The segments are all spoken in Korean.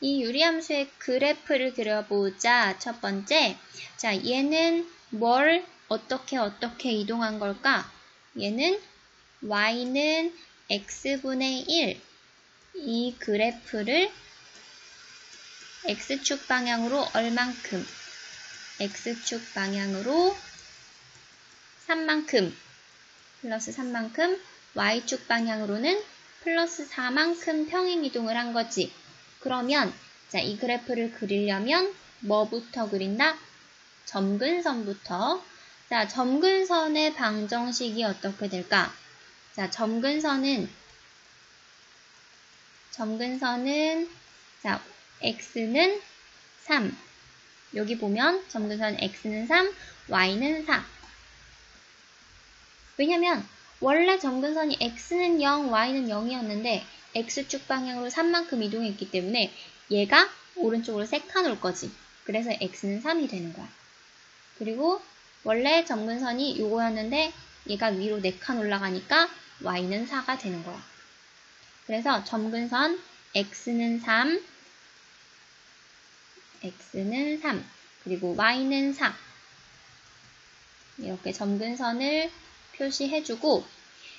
이 유리함수의 그래프를 그려보자. 첫 번째. 자, 얘는 뭘 어떻게 어떻게 이동한 걸까? 얘는 y는 x분의 1. 이 그래프를 x축 방향으로 얼만큼? x축 방향으로 3만큼 플러스 3만큼 y축 방향으로는 플러스 4만큼 평행 이동을 한 거지. 그러면 자, 이 그래프를 그리려면 뭐부터 그린다? 점근선부터. 자, 점근선의 방정식이 어떻게 될까? 자, 점근선은 점근선은 자, x는 3. 여기 보면 점근선 x는 3, y는 4. 왜냐면 원래 점근선이 x는 0, y는 0이었는데 x축 방향으로 3만큼 이동했기 때문에 얘가 오른쪽으로 세칸올 거지. 그래서 x는 3이 되는 거야. 그리고 원래 점근선이 요거였는데 얘가 위로 4칸 올라가니까 y는 4가 되는 거야. 그래서 점근선 x는 3, x는 3, 그리고 y는 4. 이렇게 점근선을 표시해주고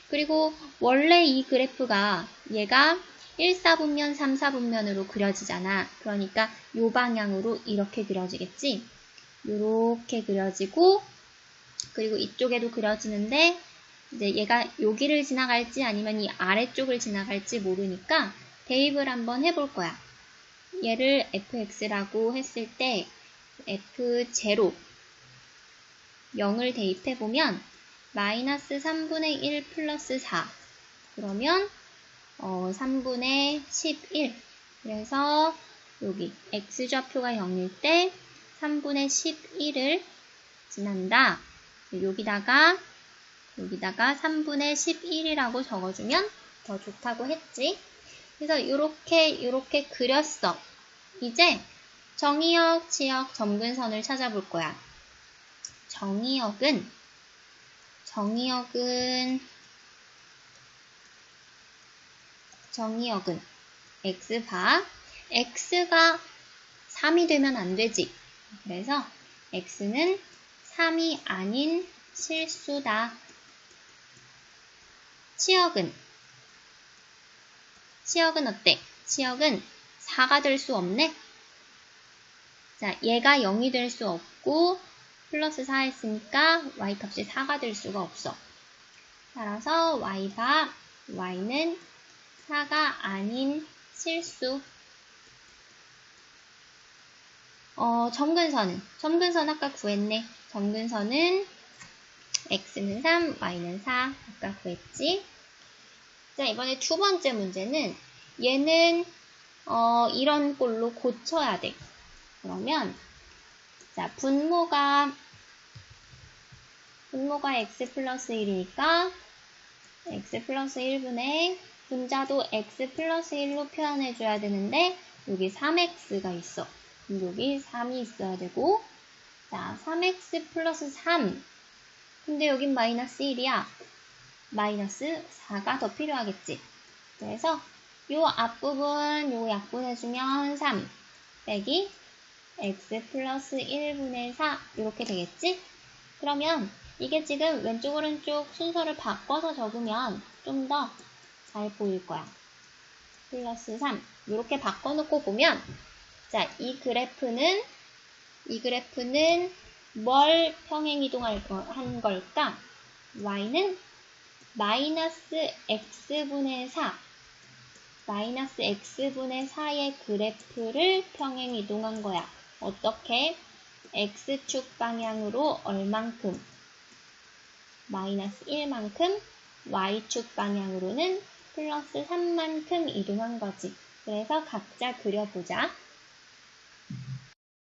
그리고 원래 이 그래프가 얘가 1, 4분면, 3, 4분면으로 그려지잖아. 그러니까 이 방향으로 이렇게 그려지겠지? 이렇게 그려지고 그리고 이쪽에도 그려지는데 이제 얘가 여기를 지나갈지 아니면 이 아래쪽을 지나갈지 모르니까 대입을 한번 해볼 거야. 얘를 fx라고 했을 때 f0 0을 대입해보면 마이너스 3분의 1 플러스 4 그러면 어, 3분의 11 그래서 여기 x좌표가 0일 때 3분의 11을 지난다. 여기다가 여기다가 3분의 11이라고 적어주면 더 좋다고 했지. 그래서 이렇게 이렇게 그렸어. 이제 정의역, 지역, 점근선을 찾아볼 거야. 정의역은 정의역은 정의역은 x바 x가 3이 되면 안 되지. 그래서 x는 3이 아닌 실수다. 치역은 치역은 어때? 치역은 4가 될 수 없네. 자, 얘가 0이 될 수 없고 플러스 4 했으니까 y값이 4가 될 수가 없어. 따라서 y가 y는 4가 아닌 실수. 어, 점근선은 점근선 아까 구했네. 점근선은 x는 3, y는 4 아까 구했지. 자, 이번에 두 번째 문제는 얘는 어, 이런 꼴로 고쳐야 돼. 그러면 자, 분모가 분모가 x 플러스 1이니까 x 플러스 1분의 분자도 x 플러스 1로 표현해줘야 되는데 여기 3x가 있어. 여기 3이 있어야 되고 자 3x 플러스 3 근데 여긴 마이너스 1이야. 마이너스 4가 더 필요하겠지. 그래서 요 앞부분 요 약분해주면 3 빼기 x 플러스 1분의 4 이렇게 되겠지? 그러면 이게 지금 왼쪽 오른쪽 순서를 바꿔서 적으면 좀 더 잘 보일 거야. 플러스 3 이렇게 바꿔놓고 보면 자, 이 그래프는 이 그래프는 뭘 평행 이동한 걸까? y는 마이너스 x분의 4 마이너스 x분의 4의 그래프를 평행 이동한 거야. 어떻게? x축 방향으로 얼만큼? 마이너스 1만큼, y축 방향으로는 플러스 3만큼 이동한 거지. 그래서 각자 그려보자.